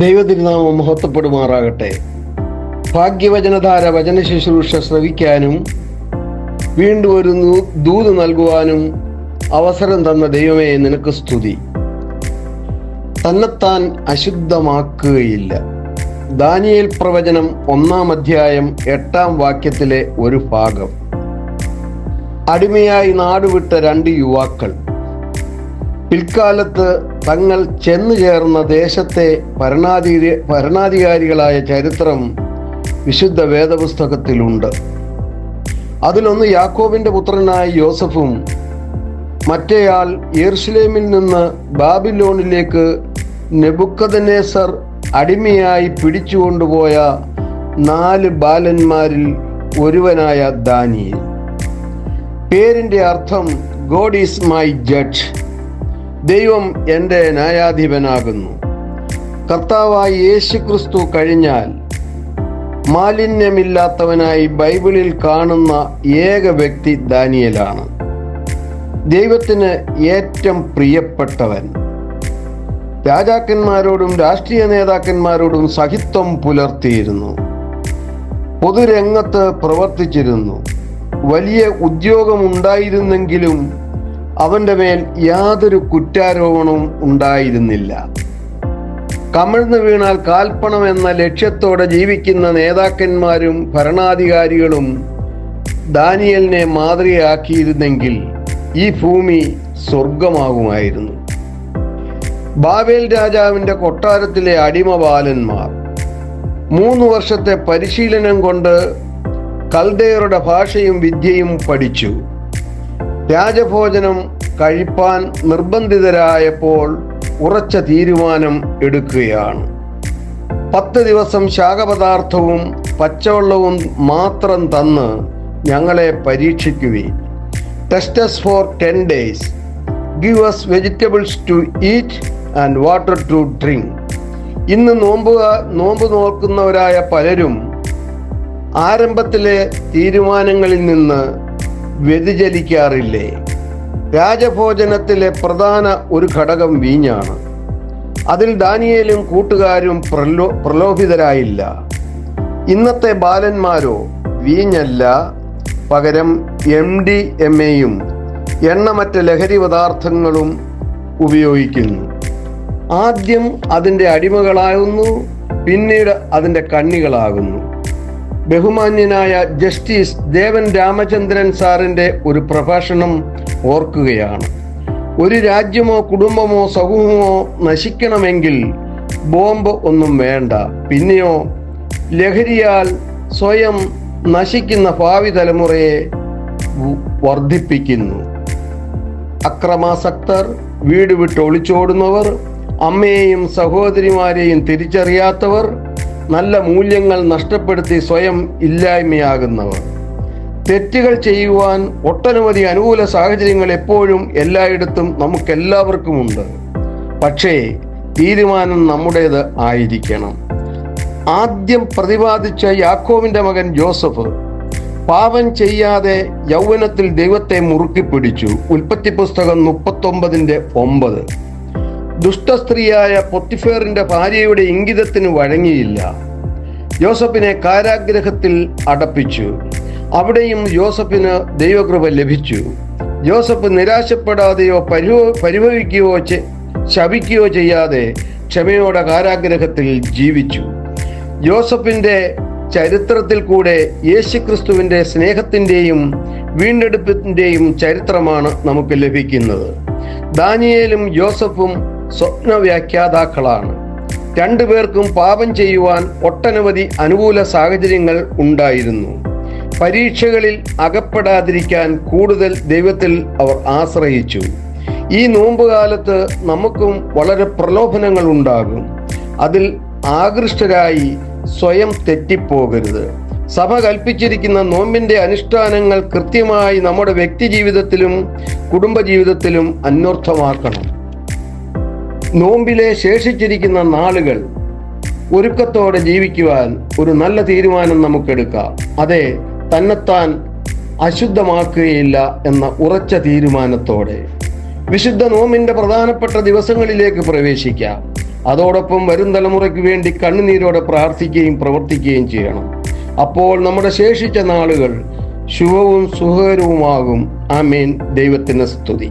ദൈവതിരുനാമം മഹത്വപ്പെടുമാറാകട്ടെ. ഭാഗ്യവചനധാര വചന ശുശ്രൂഷ ശ്രവിക്കാനും വീണ്ടും ഒരു ദൂത് നൽകുവാനും അവസരം തന്ന ദൈവമേ നിനക്ക് സ്തുതി. തന്നെത്താൻ അശുദ്ധമാക്കുകയില്ല. ദാനിയേൽ പ്രവചനം ഒന്നാം അധ്യായം എട്ടാം വാക്യത്തിലെ ഒരു ഭാഗം. അടിമയായി നാടുവിട്ട രണ്ട് യുവാക്കൾ. പിൽക്കാലത്ത് തങ്ങൾ ചെന്നു ചേർന്ന ദേശത്തെ ഭരണാധികാരി ഭരണാധികാരികളായ ചരിത്രം വിശുദ്ധ വേദപുസ്തകത്തിലുണ്ട്. അതിലൊന്ന് യാക്കോബിന്റെ പുത്രനായ യോസഫും മറ്റേയാൾ യെറുശലേമിൽ നിന്ന് ബാബിലോണിലേക്ക് നെബുക്കദനേസർ അടിമയായി പിടിച്ചുകൊണ്ടുപോയ നാല് ബാലന്മാരിൽ ഒരുവനായ ദാനിയേൽ. പേരിന്റെ അർത്ഥം ഗോഡ് ഈസ് മൈ ജഡ്ജ് ദൈവം എന്റെ ന്യായാധിപനാകുന്നു. കർത്താവായി യേശു ക്രിസ്തു കഴിഞ്ഞാൽ മാലിന്യമില്ലാത്തവനായി ബൈബിളിൽ കാണുന്ന ഏക വ്യക്തി ദാനിയലാണ്. ദൈവത്തിന് ഏറ്റവും പ്രിയപ്പെട്ടവൻ. രാജാക്കന്മാരോടും രാഷ്ട്രീയ നേതാക്കന്മാരോടും സഹിത്വം പുലർത്തിയിരുന്നു. പൊതുരംഗത്ത് പ്രവർത്തിച്ചിരുന്നു. വലിയ ഉദ്യോഗമുണ്ടായിരുന്നെങ്കിലും അവന്റെ മേൽ യാതൊരു കുറ്റാരോപണവും ഉണ്ടായിരുന്നില്ല. കമിഴ്ന്നു വീണാൽ കാൽപ്പണം എന്ന ലക്ഷ്യത്തോടെ ജീവിക്കുന്ന നേതാക്കന്മാരും ഭരണാധികാരികളും ദാനിയലിനെ മാതൃകയാക്കിയിരുന്നെങ്കിൽ ഈ ഭൂമി സ്വർഗമാകുമായിരുന്നു ബാബേൽ രാജാവിന്റെ കൊട്ടാരത്തിലെ അടിമ ബാലന്മാർ മൂന്ന് വർഷത്തെ പരിശീലനം കൊണ്ട് കൽദയറുടെ ഭാഷയും വിദ്യയും പഠിച്ചു. രാജഭോജനം കഴിപ്പാൻ നിർബന്ധിതരായപ്പോൾ ഉറച്ച തീരുമാനം എടുക്കുകയാണ്. പത്ത് ദിവസം ശാഖപദാർത്ഥവും പച്ചവെള്ളവും മാത്രം തന്ന് ഞങ്ങളെ പരീക്ഷിക്കുകയും tests for ten days give us vegetables to eat and water to drink ഇന്ന് നോമ്പ് നോമ്പ് നോക്കുന്നവരായ പലരും ആരംഭത്തിലെ തീരുമാനങ്ങളിൽ നിന്ന് വ്യതിചലിക്കാറില്ലേ? രാജഭോജനത്തിലെ പ്രധാന ഒരു ഘടകം വീഞ്ഞാണ്. അതിൽ ദാനിയേലും കൂട്ടുകാരും പ്രലോ പ്രലോഭിതരായില്ല. ഇന്നത്തെ ബാലന്മാരോ വീഞ്ഞല്ല. പകരം എം ഡി എം എയും എണ്ണമറ്റ ലഹരി പദാർത്ഥങ്ങളും ഉപയോഗിക്കുന്നു. ആദ്യം അതിന്റെ അടിമകളാകുന്നു പിന്നീട് അതിന്റെ കണ്ണികളാകുന്നു. ബഹുമാന്യനായ ജസ്റ്റിസ് ദേവൻ രാമചന്ദ്രൻ സാറിന്റെ ഒരു പ്രഭാഷണം ഓർക്കുകയാണ്. ഒരു രാജ്യമോ കുടുംബമോ സമൂഹമോ നശിക്കണമെങ്കിൽ ബോംബ് ഒന്നും വേണ്ട. പിന്നെയോ ലഹരിയാൽ സ്വയം നശിക്കുന്ന ഭാവി തലമുറയെ വർദ്ധിപ്പിക്കുന്നു. അക്രമാസക്തർ വീട് വിട്ട് ഒളിച്ചോടുന്നവർ അമ്മയെയും സഹോദരിമാരെയും തിരിച്ചറിയാത്തവർ നല്ല മൂല്യങ്ങൾ നഷ്ടപ്പെടുത്തി സ്വയം ഇല്ലായ്മയാകുന്നവർ. തെറ്റുകൾ ചെയ്യുവാൻ ഒട്ടനവധി അനുകൂല സാഹചര്യങ്ങൾ എപ്പോഴും എല്ലായിടത്തും നമുക്കെല്ലാവർക്കുമുണ്ട്. പക്ഷേ തീരുമാനം നമ്മുടേത് ആയിരിക്കണം. ആദ്യം പ്രതിപാദിച്ച യാക്കോവിന്റെ മകൻ ജോസഫ് പാപം ചെയ്യാതെ യൗവനത്തിൽ ദൈവത്തെ മുറുക്കി പിടിച്ചു. ഉൽപ്പത്തി പുസ്തകം മുപ്പത്തൊമ്പതിന്റെ ഒമ്പത്. ദുഷ്ടസ്ത്രീയായ പൊത്തിഫേറിന്റെ ഭാര്യയുടെ ഇംഗിതത്തിന് വഴങ്ങിയില്ല. യോസഫിനെ കാരാഗ്രഹത്തിൽ അടപ്പിച്ചു. അവിടെയും യോസഫിന് ദൈവകൃപ ലഭിച്ചു. ജോസഫ് നിരാശപ്പെടാതെയോ പരിഭ പരിഭവിക്കുകയോ ശപിക്കുകയോ ചെയ്യാതെ ക്ഷമയോടെ കാരാഗ്രഹത്തിൽ ജീവിച്ചു. ജോസഫിന്റെ ചരിത്രത്തിൽ കൂടെ യേശുക്രിസ്തുവിന്റെ സ്നേഹത്തിന്റെയും വീണ്ടെടുപ്പിന്റെയും ചരിത്രമാണ് നമുക്ക് ലഭിക്കുന്നത്. ദാനിയേലും ജോസഫും സ്വപ്ന വ്യാഖ്യാതാക്കളാണ് രണ്ടുപേർക്കും പാപം ചെയ്യുവാൻ ഒട്ടനവധി അനുകൂല സാഹചര്യങ്ങൾ ഉണ്ടായിരുന്നു. പരീക്ഷകളിൽ അകപ്പെടാതിരിക്കാൻ കൂടുതൽ ദൈവത്തിൽ അവർ ആശ്രയിച്ചു. ഈ നോമ്പുകാലത്ത് നമുക്കും വളരെ പ്രലോഭനങ്ങൾ ഉണ്ടാകും. അതിൽ ആകൃഷ്ടരായി സ്വയം തെറ്റിപ്പോകരുത്. സഭ കൽപ്പിച്ചിരിക്കുന്ന നോമ്പിന്റെ അനുഷ്ഠാനങ്ങൾ കൃത്യമായി നമ്മുടെ വ്യക്തി ജീവിതത്തിലും കുടുംബജീവിതത്തിലും അന്വർത്ഥമാക്കണം. നോമ്പിലെ ശേഷിച്ചിരിക്കുന്ന നാളുകൾ ഒരുക്കത്തോടെ ജീവിക്കുവാൻ ഒരു നല്ല തീരുമാനം നമുക്കെടുക്കാം. അതെ തന്നെത്താൻ അശുദ്ധമാക്കുകയില്ല എന്ന ഉറച്ച തീരുമാനത്തോടെ. വിശുദ്ധ നോമിന്റെ പ്രധാനപ്പെട്ട ദിവസങ്ങളിലേക്ക് പ്രവേശിക്കാം. അതോടൊപ്പം വരും തലമുറയ്ക്ക് വേണ്ടി കണ്ണുനീരോടെ പ്രാർത്ഥിക്കുകയും പ്രവർത്തിക്കുകയും ചെയ്യണം. അപ്പോൾ നമ്മുടെ ശേഷിച്ച നാളുകൾ ശുഭവും സുഖകരവുമാകും. ആമേൻ. ദൈവത്തിന് സ്തുതി.